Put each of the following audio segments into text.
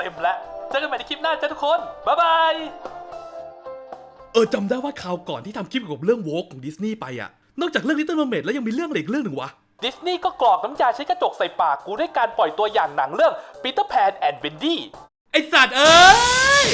เต็มแล้วเจอกันใหม่ในคลิปหน้าจ้าทุกคน บ๊ายบาย เออจำได้ว่าคราวก่อนที่ทำคลิปเกี่ยวกับเรื่องโวกของดิสนีย์ไปอะนอกจากเรื่อง Little Mermaid แล้วยังมีเรื่องอะไรอีกเรื่องหนึ่งวะ ดิสนีย์ก็กรอกน้ำยาใช้กระจกใส่ปากกูด้วยการปล่อยตัวอย่างหนังเรื่อง Peter Pan and Wendy ไอสัตว์เอ้ย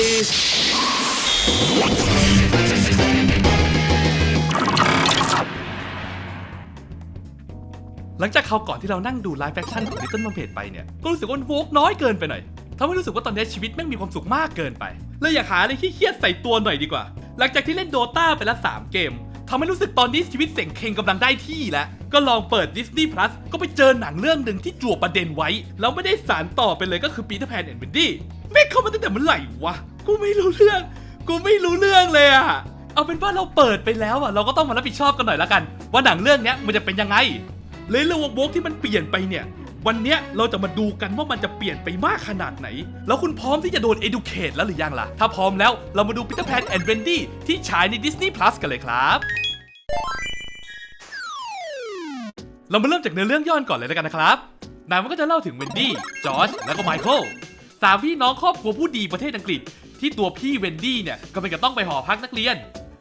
หลังจากคราวก่อนที่เรานั่งดูไลฟ์แฟคชั่นของ Little Mermaid ไปเนี่ย ก็รู้สึกว่าโวกน้อยเกินไปหน่อย ทำให้รู้สึกว่าตอนนี้ชีวิตแม่งมีความสุขมากเกินไปเลยอยากหาอะไรที่เครียดใส่ตัวหน่อยดีกว่า หลังจากที่เล่นโดตาไปแล้ว3เกมทำให้รู้สึกตอนนี้ชีวิตเสียงเคงกำลังได้ที่แล้ว ก็ลองเปิด Disney Plus ก็ไปเจอหนังเรื่องหนึ่งที่จั่วประเด็นไว้ แล้วไม่ได้สารต่อไปเลยก็คือ Peter Pan and Wendy ไม่เข้ามาตั้งแต่เมื่อไหร่วะ กูไม่รู้เรื่อง กูไม่รู้เรื่องเลยอะเอาเป็นว่าเราเปิดไปแล้วอะเราก็ต้องมารับผิดชอบกันหน่อยละกัน ว่าหนังเรื่องเนี้ยมันจะเป็นยังไง เลยเรื่องวกที่มันเปลี่ยนไปเนี่ย วันเนี้ยเราจะมาดูกันว่ามันจะเปลี่ยนไปมากขนาดไหน แล้วคุณพร้อมที่จะโดน educate แล้วหรือยังล่ะ ถ้าพร้อมแล้วเรามาดู Peter Pan and Wendy ที่ฉายใน Disney Plus กันเลยครับเรามาเริ่มจากเนื้อเรื่องย่อนก่อนเลยแล้วกันนะครับนังมันก็จะเล่าถึงเวนดี้ จอร์จ แล้วก็ไมเคิลสามพี่น้องครอบครัวผู้ดีประเทศอังกฤษ ที่ตัวพี่เวนดี้เนี่ยก็เป็นกับต้องไปหอพักนักเรียน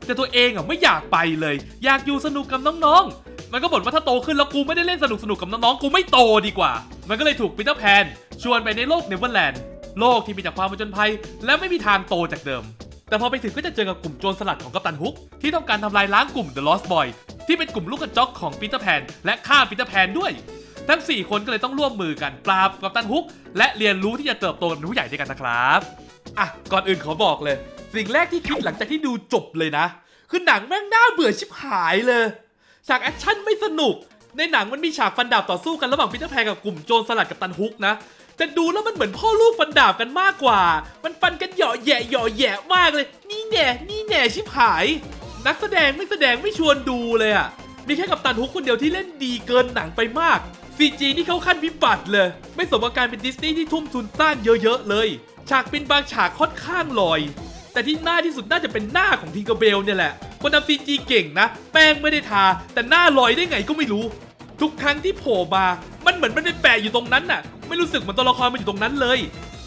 แต่ตัวเองอะไม่อยากไปเลย อยากอยู่สนุกกับน้องๆ มันก็บ่นว่าถ้าโตขึ้นแล้วกูไม่ได้เล่นสนุกสนุกกับน้องๆกูไม่โตดีกว่า มันก็เลยถูกปีเตอร์แพนชวนไปในโลกเนเวอร์แลนด์โลกที่มีแต่ความผจญภัย และไม่มีทางโตจากเดิม แต่พอไปถึงก็จะเจอกับกลุ่มโจรสลัดของกัปตันฮุก ที่ต้องการทำลายล้างกลุ่ม The Lost Boy ที่เป็นกลุ่มลูกกระจอกของปีเตอร์แพนและฆ่าปีเตอร์แพนด้วย ทั้ง 4 คนก็เลยต้องร่วมมือกันปราบกัปตันฮุก และเรียนรู้ที่จะเติบโตเป็นผู้ใหญ่ด้วยกันนะครับอะก่อนอื่นขอบอกเลย สิ่งแรกที่คิดหลังจากที่ดูจบเลยนะ คือหนังแม่งน่าเบื่อชิบหายเลย ฉากแอคชั่นไม่สนุก ในหนังมันมีฉากฟันดาบต่อสู้กันระหว่างปีเตอร์แพนกับกลุ่มโจรสลัดกับตันฮุกนะแต่ดูแล้วมันเหมือนพ่อลูกฟันดาบกันมากกว่า มันฟันกันเหยาะแย่เหยาะแย่มากเลย นี่แน่นี่แน่ชิบหาย นักแสดงไม่แสดงไม่ชวนดูเลยอะมีแค่กับตันฮุกคนเดียวที่เล่นดีเกินหนังไปมาก CG นี่เข้าขั้นวิบัติเลย ไม่สมกับการเป็นดิสนีย์ที่ทุ่มทุนสร้างเยอะๆเลย ฉากเป็นบางฉากค่อนข้างลอย แต่ที่น้าที่สุดน่าจะเป็นหน้าของทิงเกอร์เบลเนี่ยแหละ คนทำซีจีเก่งนะ แป้งไม่ได้ทา แต่หน้าลอยได้ไงก็ไม่รู้ ทุกครั้งที่โผล่มา มันเหมือนมันเป็นแปะอยู่ตรงนั้นน่ะ ไม่รู้สึกเหมือนตัวละครมันอยู่ตรงนั้นเลย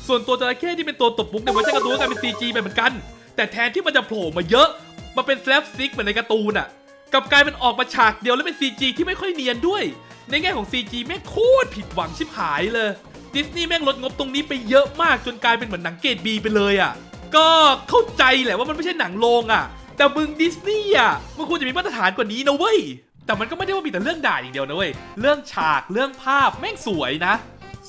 ส่วนตัวจระเข้ที่เป็นตัวตบมุกในเวอร์ชันการ์ตูนก็กลายเป็นซีจีไปเหมือนกัน แต่แทนที่มันจะโผล่มาเยอะมาเป็นแฟลปซิกเหมือนในการ์ตูนอะกลับกลายเป็นออกมาฉากเดียวแล้วเป็น CG ที่ไม่ค่อยเนียนด้วย ในแง่ของ CG แม่งโคตรผิดหวังชิบหายเลยดิสนีย์แม่งลดงบตรงนี้ไปเยอะมากจนกลายเป็นเหมือนหนังเกรดบีไปเลยอะ ก็เข้าใจแหละว่ามันไม่ใช่หนังโรงอะ แต่มึงดิสนีย์อะมันควรจะมีมาตรฐานกว่านี้นะเว้ย แต่มันก็ไม่ได้ว่ามีแต่เรื่องด่าอย่างเดียวนะเว้ย เรื่องฉากเรื่องภาพแม่งสวยนะ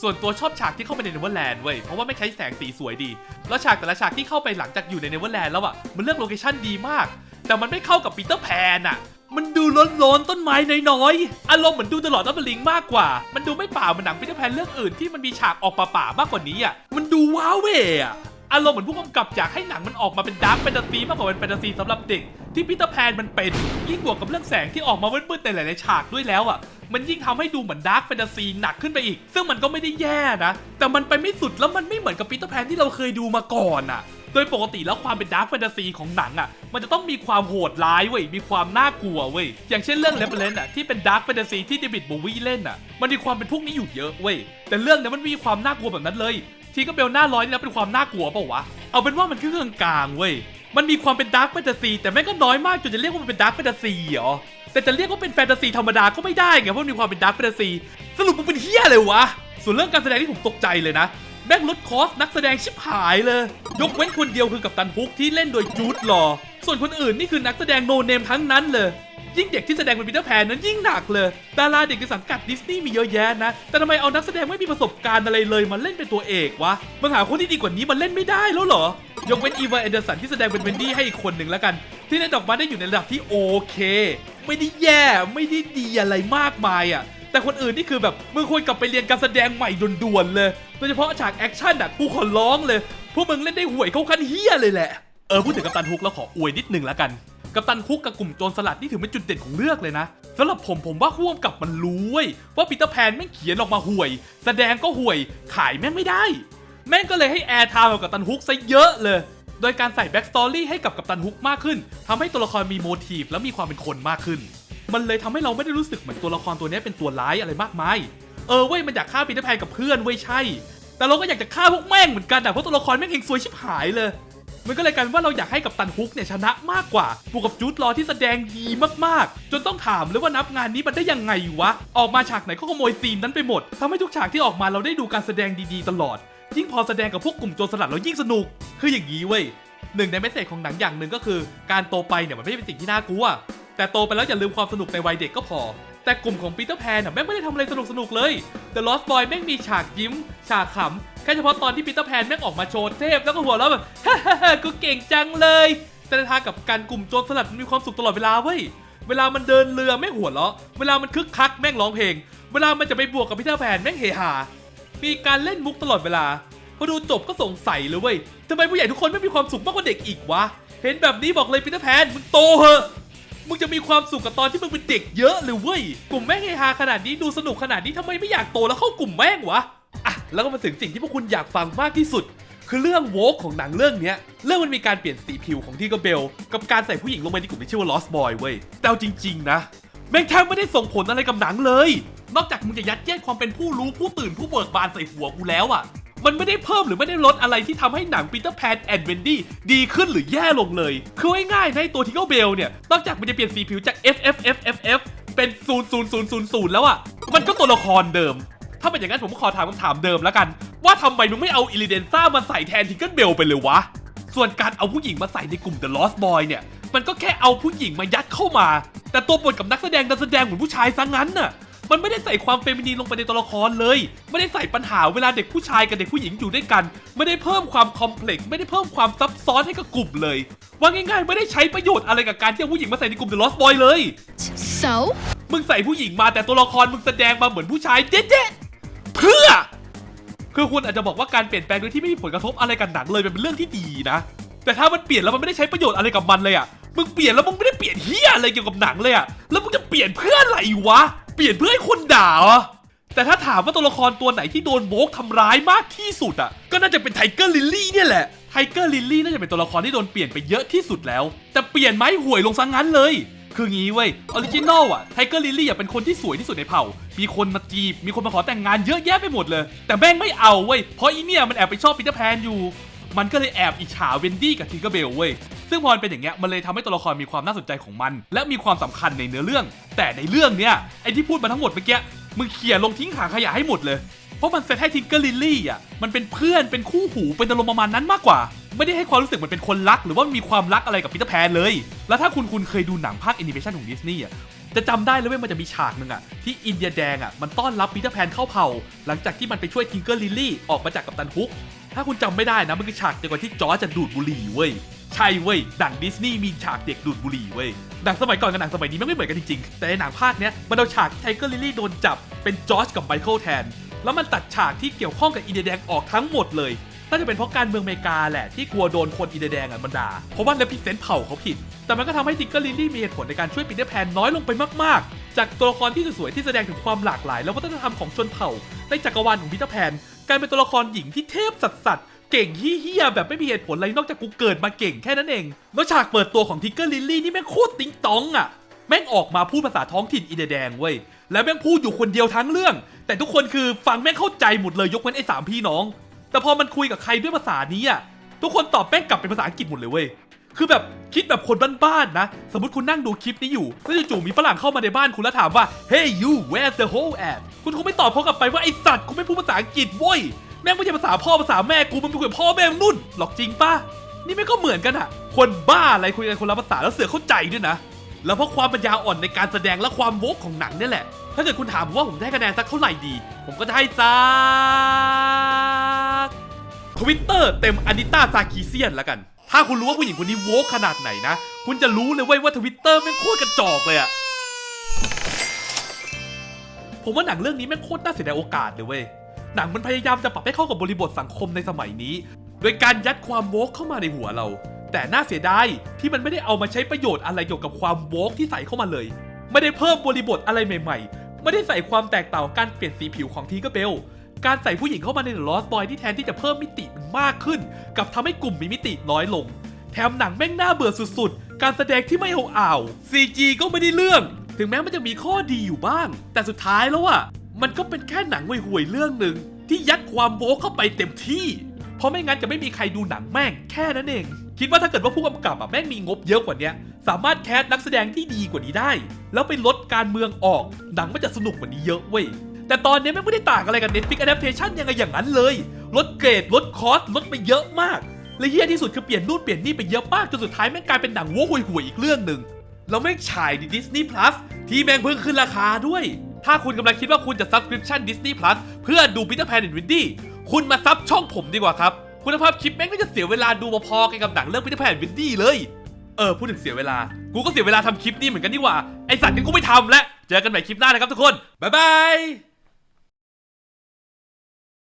ส่วนตัวชอบฉากที่เข้าไปในเนเวอร์แลนด์เว้ย เพราะว่าไม่ใช้แสงสีสวยดี แล้วฉากแต่ละฉากที่เข้าไปหลังจากอยู่ในเนเวอร์แลนด์แล้วอะ มันเลือกโลเคชั่นดีมาก แต่มันไม่เข้ากับปีเตอร์แพนอะ มันดูล้นๆต้นไม้น้อยๆ อารมณ์เหมือนดูตลอดนับลิงมากกว่า มันดูไม่ป่าเหมือนหนังปีเตอร์แพนเรื่องอื่นที่มันมีฉากออกป่าๆมากกว่านี้อะ มันดูว้าวเว่อะ อารมณ์เหมือนผู้กำกับอยากให้หนังมันออกมาเป็นดาร์กแฟนตาซีมากกว่าเป็นแฟนตาซีสำหรับเด็ก ที่ปีเตอร์แพนมันเป็นยิ่งบวกกับเรื่องแสงที่ออกมามืดๆในหลายๆฉากด้วยแล้วอะ มันยิ่งทำให้ดูเหมือนดาร์กแฟนตาซีหนักขึ้นไปอีก ซึ่งมันก็ไม่ได้แย่นะ แต่มันไปไม่สุดแล้วมันไม่เหมือนกับปีเตอร์แพนที่เราเคยดูมาก่อนอะโดยปกติแล้วความเป็นดาร์กแฟนตาซีของหนังอะ มันจะต้องมีความโหดร้ายเว้ย มีความน่ากลัวเว้ย อย่างเช่นเรื่องเลเบลนอะที่เป็นดาร์กแฟนตาซีที่เดวิดโบวีเล่นอะ มันมีความเป็นพวกนี้อยู่เยอะเว้ย แต่เรื่องนี้มันมีความน่ากลัวแบบนั้นเลย ทีก็เบลหน้าร้อยนี่นะเป็นความน่ากลัวเปล่าวะ เอาเป็นว่ามันคือเรื่องกลางเว้ย มันมีความเป็นดาร์กแฟนตาซีแต่แม่งก็น้อยมากจนจะเรียกว่ามันเป็นดาร์กแฟนตาซีเหรอ แต่จะเรียกว่าเป็นแฟนตาซีธรรมดาก็ไม่ได้ไงเพราะมันมีความเป็นดาร์กแฟนตาซีสรุปมันเป็นเฮี้ยเลยวะ ส่วนเรื่องการแสดงที่ผมตกใจเลยนะแม่งลดคอสนักแสดงชิบหายเลย ยกเว้นคนเดียวคือกับตันฮุกที่เล่นโดยจูดลอ ส่วนคนอื่นนี่คือนักแสดงโนเนมทั้งนั้นเลย ยิ่งเด็กที่แสดงเป็นปีเตอร์แพนนั้นยิ่งหนักเลย ดาราเด็กในสังกัดดิสนีย์มีเยอะแยะนะ แต่ทำไมเอานักแสดงไม่มีประสบการณ์อะไรเลยมาเล่นเป็นตัวเอกวะมึงหาคนที่ดีกว่านี้มาเล่นไม่ได้แล้วเหรอ ยกเว้นอีวาแอนเดอร์สันที่แสดงเป็นเวนดี้ให้อีกคนหนึ่งแล้วกัน ที่เล่นออกมาได้อยู่ในระดับที่โอเค ไม่ได้แย่ไม่ได้ดีอะไรมากมายอะแต่คนอื่นนี่คือแบบมึงควรกลับไปเรียนการแสดงใหม่ด่วนๆเลย โดยเฉพาะฉากแอคชั่นอะกูขอร้องเลย พวกมึงเล่นได้ห่วยเข้าขั้นเฮี้ยเลยแหละ เออพูดถึงกัปตันฮุกแล้วขออวยนิดนึงละกัน กัปตันฮุกกับกลุ่มโจรสลัดนี่ถือเป็นจุดเด่นของเรื่องเลยนะสำหรับผมผมว่าร่วมกับมันรู้เว้ยว่าปีเตอร์แพนแม่งเขียนออกมาห่วย แสดงก็ห่วยขายแม่งไม่ได้ แม่งก็เลยให้แอร์ไทม์กับกัปตันฮุกซะเยอะเลย โดยการใส่แบ็กสตอรี่ให้กับกัปตันฮุกมากขึ้นทำให้ตัวละครมีโมทีฟและมีความเป็นคนมากขึ้น มันเลยทำให้เราไม่ได้รู้สึกเหมือนตัวละครตัวนี้เป็นตัวร้ายอะไรมากมายเออเว้ยมันอยากฆ่าปีเตอร์แพนกับเพื่อนเว้ยใช่ แต่เราก็อยากจะฆ่าพวกแม่งเหมือนกันอะเพราะตัวละครแม่งเฮงซวยชิบหายเลย มันก็เลยกลายเป็นว่าเราอยากให้กับตันฮุกเนี่ยชนะมากกว่าบวกกับจูดลอที่แสดงดีมากๆ จนต้องถามเลยว่านับงานนี้มันได้ยังไงวะ ออกมาฉากไหนก็ขโมยซีนนั้นไปหมดทำให้ทุกฉากที่ออกมาเราได้ดูการแสดงดีๆ ตลอด ยิ่งพอแสดงกับพวกกลุ่มโจรสลัดเรายิ่งสนุก คืออย่างนี้เว้ยหนึ่งในเมสเซจของหนังอย่างหนึ่งก็คือ การโตไปเนี่ยมันไม่ได้เป็นสิ่งที่น่ากลัว แต่โตไปแล้วอย่าลืมความสนุกในวัยเด็กก็พอ แต่กลุ่มของปีเตอร์แพนแม่งไม่ได้ทำอะไรสนุกสนุกๆเลย The Lost Boy แม่งมีฉากยิ้ม ฉากขำ แค่เฉพาะตอนที่ปีเตอร์แพนแม่งออกมาโชว์เทพแล้วก็หัวเราะแบบฮ่าฮ่าฮ่ากูเก่งจังเลย แต่ในทางกับการกลุ่มโจรสลัดมีความสุขตลอดเวลาเว้ย เวลามันเดินเรือแม่งหัวเราะ เวลามันคึกคักแม่งร้องเพลง เวลามันจะไปบวกกับปีเตอร์แพนแม่งเฮฮา มีการเล่นมุกตลอดเวลา พอดูจบก็สงสัยเลยเว้ยทำไมผู้ใหญ่ทุกคนไม่มีความสุขมากกว่าเด็กอีกวะ เห็นแบบนี้บอกเลยปีเตอร์แพนมึงโตเหอะ มึงจะมีความสุขกับตอนที่มึงเป็นเด็กเยอะเลยเว้ย กลุ่มแม่งเฮฮาขนาดนี้ดูสนุกขนาดนี้ทำไมไม่อยากโตแล้วเข้ากลุ่มแม่งวะ อะ แล้วก็มาถึงสิ่งที่พวกคุณอยากฟังมากที่สุด คือเรื่องโวกของหนังเรื่องนี้เรื่องมันมีการเปลี่ยนสีผิวของที่กเบล กับการใส่ผู้หญิงลงไปในกลุ่มที่ชื่อว่า Lost Boy เว้ยแต่จริง ๆ นะแม่งแทบไม่ได้ส่งผลอะไรกับหนังเลย นอกจากมึงจะยัดเยียดความเป็นผู้รู้ผู้ตื่นผู้เบิกบานใส่หัวกูแล้วอะ มันไม่ได้เพิ่มหรือไม่ได้ลดอะไรที่ทำให้หนังปีเตอร์แพนแอนด์เวนดี้ดีขึ้นหรือแย่ลงเลย คือง่ายๆในตัวทิกเกิลเบลเนี่ย นอกจากมันจะเปลี่ยนสีผิวจาก F F F F F เป็น0 0 0 0 0แล้วอะมันก็ตัวละครเดิม ถ้าเป็นอย่างนั้นผมขอถามคำถามเดิมแล้วกัน ว่าทำไมมึงไม่เอาอิลิเดนซ่ามาใส่แทนทิกเกิลเบลไปเลยวะ ส่วนการเอาผู้หญิงมาใส่ในกลุ่ม The Lost Boy เนี่ย มันก็แค่เอาผู้หญิงมายัดเข้ามา แต่ตัวบทกับนักแสดงดันแสดงเหมือนผู้ชายซะงั้นน่ะ มันไม่ได้ใส่ความเฟมินีนลงไปในตัวละครเลย ไม่ได้ใส่ปัญหาเวลาเด็กผู้ชายกับเด็กผู้หญิงอยู่ด้วยกัน ไม่ได้เพิ่มความคอมเพล็กซ์ไม่ได้เพิ่มความซับซ้อนให้กับกลุ่มเลย ว่าง่ายๆ ไม่ได้ใช้ประโยชน์อะไรกับการที่เอาผู้หญิงมาใส่ในกลุ่ม The Lost Boy เลย So? มึงใส่ผู้หญิงมาแต่ตัวละครมึงแสดงมาเหมือนผู้ชายเจ๊ๆเพื่อ คือคุณอาจจะบอกว่าการเปลี่ยนแปลงโดยที่ไม่มีผลกระทบอะไรกับหนังเลยมันเป็นเรื่องที่ดีนะ แต่ถ้ามันเปลี่ยนแล้วมันไม่ได้ใช้ประโยชน์อะไรกับมันเลยอะมึงเปลี่ยนแล้วมึงไม่ได้เปลี่ยนเฮียอะไรเกี่ยวกับหนังเลยอะแล้วมึงจะเปลี่ยนเพื่ออะไรวะเปลี่ยนเพื่อให้คนด่าเหรอแต่ถ้าถามว่าตัวละครตัวไหนที่โดนโบกทำร้ายมากที่สุดอะ ก็น่าจะเป็นไทเกอร์ลิลลี่เนี่ยแหละ ไทเกอร์ลิลลี่น่าจะเป็นตัวละครที่โดนเปลี่ยนไปเยอะที่สุดแล้ว แต่เปลี่ยนไม้ห่วยลงซะงงั้นเลย คืองี้เว้ย ออริจินอลอะ ไทเกอร์ลิลลี่อะเป็นคนที่สวยที่สุดในเผ่า มีคนมาจีบ มีคนมาขอแต่งงานเยอะแยะไปหมดเลย แต่แม่งไม่เอาเว้ย เพราะอีเนี่ยมันแอบไปชอบปีเตอร์แพนอยู่ มันก็เลยแอบอิจฉาเวนดี้กับทิงเกอร์เบลเว้ย ซึ่งพอมันเป็นอย่างเงี้ยมันเลยทำให้ตัวละครมีความน่าสนใจของมัน และมีความสำคัญในเนื้อเรื่อง แต่ในเรื่องเนี้ยไอ้ที่พูดมาทั้งหมดเมื่อกี้มึงเขี่ยลงทิ้งขางขยะให้หมดเลยเพราะมันเซตให้ทิงเกอร์ลิลลี่อะมันเป็นเพื่อนเป็นคู่หูเป็นอารมณ์ประมาณนั้นมากกว่า ไม่ได้ให้ความรู้สึกเหมันเป็นคนรัก หรือว่ามีความรักอะไรกับปีเตอร์แพนเลย แล้วถ้าคุณคุณเคยดูหนังภาคแอนิเมชันของดิสนีย์อะจะจำได้เลยเว่ามันจะมีฉากหนึ่งอะที่อินเดียแดงอะมันต้อนรับปีเตอร์แพนเข้าเผ่า หลังจากที่มันไปช่วยทิงเกอร์ลิลลี่ออกมาจากกัปตันฮุกถ้าคุณจำไม่ได้นะมันคือฉากเดียวกับที่จอร์จะดูดบุหรี่เว้ย ช่เว้ยหนังดิสนีย์มีฉากเด็กดูดบุหรี่เว้ยหนังสมัยก่อนกับหนังสมัยนี้ไม่เหมือนกันจริงๆ แต่ในหนังภาคเนี้ยมันเอาฉากที่ไทเกอร์ลิลลี่โดนจับเป็นจอร์จกับไมเคิลแทน แล้วมันตัดฉากที่เกี่ยวข้องกับอินเดียแดงออกทั้งหมดเลยน่าจะเป็นเพราะการเมืองอเมริกาแหละที่กลัวโดนคนอินเดียแดงอะมันด่าเพราะว่าเลพิเซนต์เผ่าเขาผิด แต่มันก็ทำให้ทิกเกอร์ลิลลี่มีเหตุผลในการช่วยปีเตอร์แพนน้อยลงไปมากๆ จากตัวละครที่สวยๆที่แสดงถึงความหลากหลาย และวัฒนธรรมของชนเผ่าในจักรวาลของปีเตอร์แพนกลายเป็นตัวละครหญิงที่เทพสัสๆ เก่งเฮี้ยแบบไม่มีเหตุผลอะไรนอกจากกูเกิดมาเก่งแค่นั้นเองแล้วฉากเปิดตัวของทิกเกอร์ลิลลี่นี่แม่งโคตรติ๊งตองอะแม่งออกมาพูดภาษาท้องถิ่นอินเดแดงเว้ยแล้วแม่งพูดอยู่คนเดียวทั้งเรื่อง แต่ทุกคนคือฟังแม่งเข้าใจหมดเลยยกเว้นไอ้สามพี่น้อง แต่พอมันคุยกับใครด้วยภาษานี้อะทุกคนตอบแม่งกลับเป็นภาษาอังกฤษหมดเลยเว้ยคือแบบคิดแบบคนบ้านๆนะ สมมติคุณนั่งดูคลิปนี้อยู่แล้วจู่ๆมีฝรั่งเข้ามาในบ้านคุณแล้วถามว่า Hey you where's the whole at คุณคงไม่ตอบเขากลับไปว่าไอสัตว์กูไม่พูดภาษาอังกฤษเว้ย แม่งไม่ใช่ภาษาพ่อภาษาแม่กูมันเป็นคุยกับพ่อแม่มึงนุ่นหรอกจริงป่ะนี่ไม่งก็เหมือนกันอะคนบ้าอะไรคุยกันคนละภาษาแล้วเสือเข้าใจด้วยนะ แล้วเพราะความปัญญาอ่อนในการแสดงและความโวกของหนังเนี่ยแหละ ถ้าเกิดคุณถามผมว่าผมจะให้คะแนนสักเท่าไหร่ดี ผมก็จะให้สักทวิตเตอร์เต็มอานิต้าซากีเซียนแล้วกัน ถ้าคุณรู้ว่าผู้หญิงคนนี้โวกขนาดไหนนะ คุณจะรู้เลยเว้ยว่าทวิตเตอร์แม่งโคตรกระจอกเลยอะผมว่าหนังเรื่องนี้แม่งโคตรน่าเสียดายโอกาสเลยเว้ย หนังมันพยายามจะปรับให้เข้ากับบริบทสังคมในสมัยนี้ โดยการยัดความโวกเข้ามาในหัวเรา แต่น่าเสียดายที่มันไม่ได้เอามาใช้ประโยชน์อะไรเกี่ยวกับความโวกที่ใส่เข้ามาเลย ไม่ได้เพิ่มบริบทอะไรใหม่ ๆ ไม่ได้ใส่ความแตกต่างการเปลี่ยนสีผิวของทีก็เบลการใส่ผู้หญิงเข้ามาใน The Lost Boy ที่แทนที่จะเพิ่มมิติมันมากขึ้น กับทำให้กลุ่มมีมิติน้อยลง แถมหนังแม่งน่าเบื่อสุดๆ การแสดงที่ไม่เอาอ่าว CG ก็ไม่ได้เรื่อง ถึงแม้มันจะมีข้อดีอยู่บ้าง แต่สุดท้ายแล้วอะ มันก็เป็นแค่หนังห่วยๆเรื่องหนึ่งที่ยัดความโบ๊เข้าไปเต็มที่ เพราะไม่งั้นจะไม่มีใครดูหนังแม่งแค่นั้นเอง คิดว่าถ้าเกิดว่าผู้กำกับอะแม่งมีงบเยอะกว่านี้สามารถแคสนักแสดงที่ดีกว่านี้ได้ แล้วไปลดการเมืองออก หนังมันจะสนุกกว่านี้เยอะเว้ย แต่ตอนนี้แม่งไม่ได้ต่างอะไรกับ Netflix Adaptation ยังไงอย่างนั้นเลย ลดเกรดลดคอสลดไปเยอะมาก และเฮี้ยที่สุดคือเปลี่ยนนู่นเปลี่ยนนี่ไปเยอะมากจนสุดท้ายแม่งกลายเป็นหนังวัวห่วยๆอีกเรื่องหนึ่งแล้วแม่งฉายใน Disney Plus ที่แม่งเพิ่งขึ้นราคาด้วย ถ้าคุณกำลังคิดว่าคุณจะ subscription Disney Plus เพื่อดู Peter Pan and Wendy คุณมาซับช่องผมดีกว่าครับ คุณภาพคลิปแม่งก็จะเสียเวลาดูพอๆกันกับหนังเรื่อง Peter Pan and Wendy เลย เออ พูดถึงเสียเวลา กูก็เสียเวลาทำคลิปนี้เหมือนกันนี่หว่า ไอสัตว์กูไม่ทำแล้ว เจอกันใหม่คลิปหน้านะครับทุกคน บ๊ายบาย